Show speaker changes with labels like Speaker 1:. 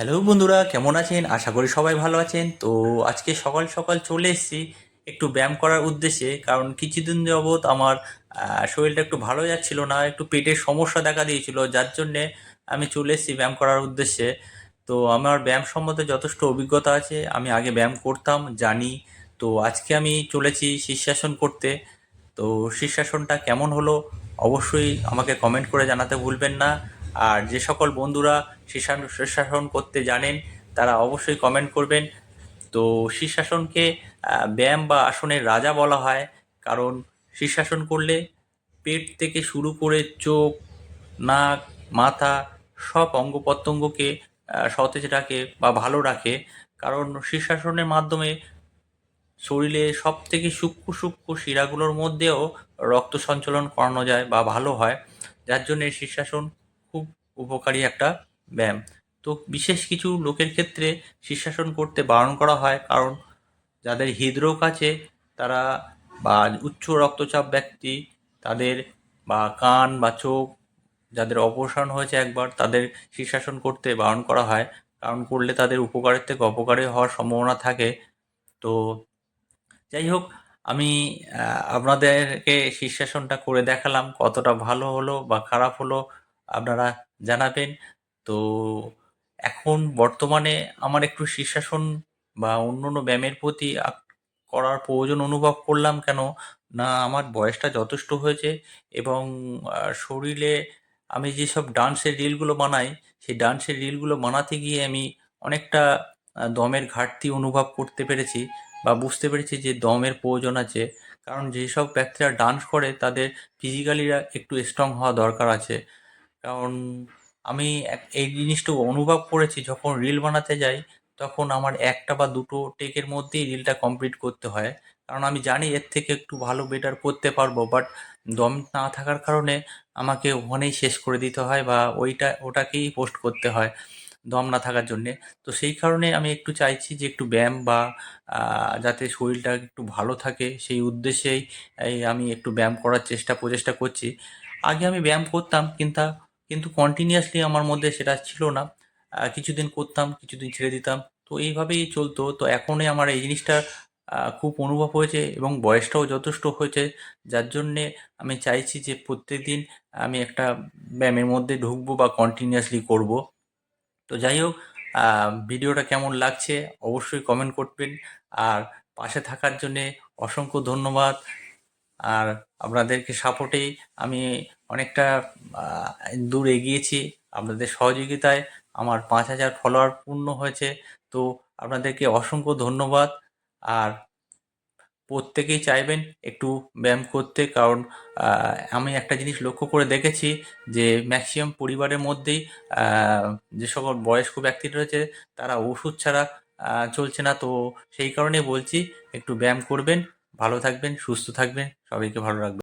Speaker 1: Hello বন্ধুরা, কেমন আছেন? আশা করি সবাই ভালো আছেন। তো আজকে সকাল সকাল চলে এসেছি একটু ব্যায়াম করার উদ্দেশ্যে, কারণ কিছুদিন যাবৎ আমার শরীরটা একটু ভালো যাচ্ছিল না, একটু পেটের সমস্যা দেখা দিয়েছিল, যার জন্যে আমি চলে এসেছি ব্যায়াম করার উদ্দেশ্যে। তো আমার ব্যায়াম সম্বন্ধে যথেষ্ট অভিজ্ঞতা আছে, আমি আগে ব্যায়াম করতাম, জানি। তো আজকে আমি চলেছি শীর্ষাসন করতে। তো শীর্ষাসনটা কেমন হলো, অবশ্যই আমাকে কমেন্ট করে জানাতে ভুলবেন না। আর যে সকল বন্ধুরা শীর্ষাসন শীর্ষাসন করতে জানেন, তারা অবশ্যই কমেন্ট করবেন। তো শীর্ষাসনকে ব্যায়াম বা আসনের রাজা বলা হয়, কারণ শীর্ষাসন করলে পেট থেকে শুরু করে চোখ, নাক, মাথা সব অঙ্গ প্রত্যঙ্গকে সতেজ রাখে বা ভালো রাখে। কারণ শীর্ষাসনের মাধ্যমে শরীরে সব থেকে সূক্ষ্ম সূক্ষ্ম শিরাগুলোর মধ্যেও রক্ত সঞ্চালন করানো যায় বা ভালো হয়। যার জন্য শীর্ষাসন খুব উপকারী একটা ব্যায়াম। তো বিশেষ কিছু লোকের ক্ষেত্রে শীর্ষাসন করতে বারণ করা হয়, কারণ যাদের হৃদরোগ আছে, তারা বা উচ্চ রক্তচাপ ব্যক্তি, তাদের বা কান বা চোখ যাদের অপারেশন হয়েছে একবার, তাদের শীর্ষাসন করতে বারণ করা হয়, কারণ করলে তাদের উপকারের থেকে অপকারে হওয়ার সম্ভাবনা থাকে। তো যাই হোক, আমি আপনাদেরকে শীর্ষাসনটা করে দেখালাম, কতটা ভালো হলো বা খারাপ হলো। আপনারা জানাবেন। তো এখন বর্তমানে আমার একটু শীর্ষাসন বা অন্য অন্য ব্যায়ামের প্রতি করার প্রয়োজন অনুভব করলাম কেন? না, আমার বয়সটা যথেষ্ট হয়েছে এবং শরীরে আমি যেসব ডান্সের রিলগুলো বানাই, সেই ডান্সের রিলগুলো বানাতে গিয়ে আমি অনেকটা দমের ঘাটতি অনুভব করতে পেরেছি বা বুঝতে পেরেছি যে দমের প্রয়োজন আছে। কারণ যেসব ব্যক্তিরা ডান্স করে, তাদের ফিজিক্যালিরা একটু স্ট্রং হওয়া দরকার আছে। কারণ আমি এই জিনিসটা অনুভব করেছি, যখন রিল বানাতে যাই, তখন আমার একটা বা দুটো টেকের মধ্যেই রিলটা কমপ্লিট করতে হয়। কারণ আমি জানি এর থেকে একটু ভালো বেটার করতে পারব বাট দম না থাকার কারণে আমাকে ওখানেই শেষ করে দিতে হয় বা ওইটা, ওটাকেই পোস্ট করতে হয় দম না থাকার জন্যে। তো সেই কারণে আমি একটু চাইছি যে একটু ব্যায়াম বা যাতে শরীরটা একটু ভালো থাকে, সেই উদ্দেশ্যেই আমি একটু ব্যায়াম করার চেষ্টা, প্রচেষ্টা করছি। আগে আমি ব্যায়াম করতাম, কিন্তু কিন্তু কন্টিনিউয়াসলি আমার মধ্যে সেটা ছিল না। কিছুদিন করতাম, কিছুদিন ছেড়ে দিতাম। তো এইভাবেই চলতো। তো এখনই আমার এই জিনিসটা খুব অনুভব হয়েছে এবং বয়সটাও যথেষ্ট হয়েছে। যার জন্যে আমি চাইছি যে প্রত্যেকদিন আমি একটা ব্যায়ামের মধ্যে ঢুকবো বা কন্টিনিউয়াসলি করব। তো যাই হোক ভিডিওটা কেমন লাগছে অবশ্যই কমেন্ট করবেন। আর পাশে থাকার জন্যে অসংখ্য ধন্যবাদ। আর আপনাদেরকে সাপোর্টেই আমি অনেকটা দূর এগিয়েছি আপনাদের সহযোগিতায়। আমার পাঁচ হাজার ফলোয়ার পূর্ণ হয়েছে। তো আপনাদেরকে অসংখ্য ধন্যবাদ। আর প্রত্যেকেই চাইবেন একটু ব্যায়াম করতে, কারণ আমি একটা জিনিস লক্ষ্য করে দেখেছি যে ম্যাক্সিমাম পরিবারের মধ্যেই যে সকল বয়স্ক ব্যক্তি রয়েছে, তারা ওষুধ ছাড়া চলছে না। তো সেই কারণে বলছি, একটু ব্যায়াম করবেন। ভালো থাকবেন সুস্থ থাকবেন সবাইকে ভালো রাখবেন।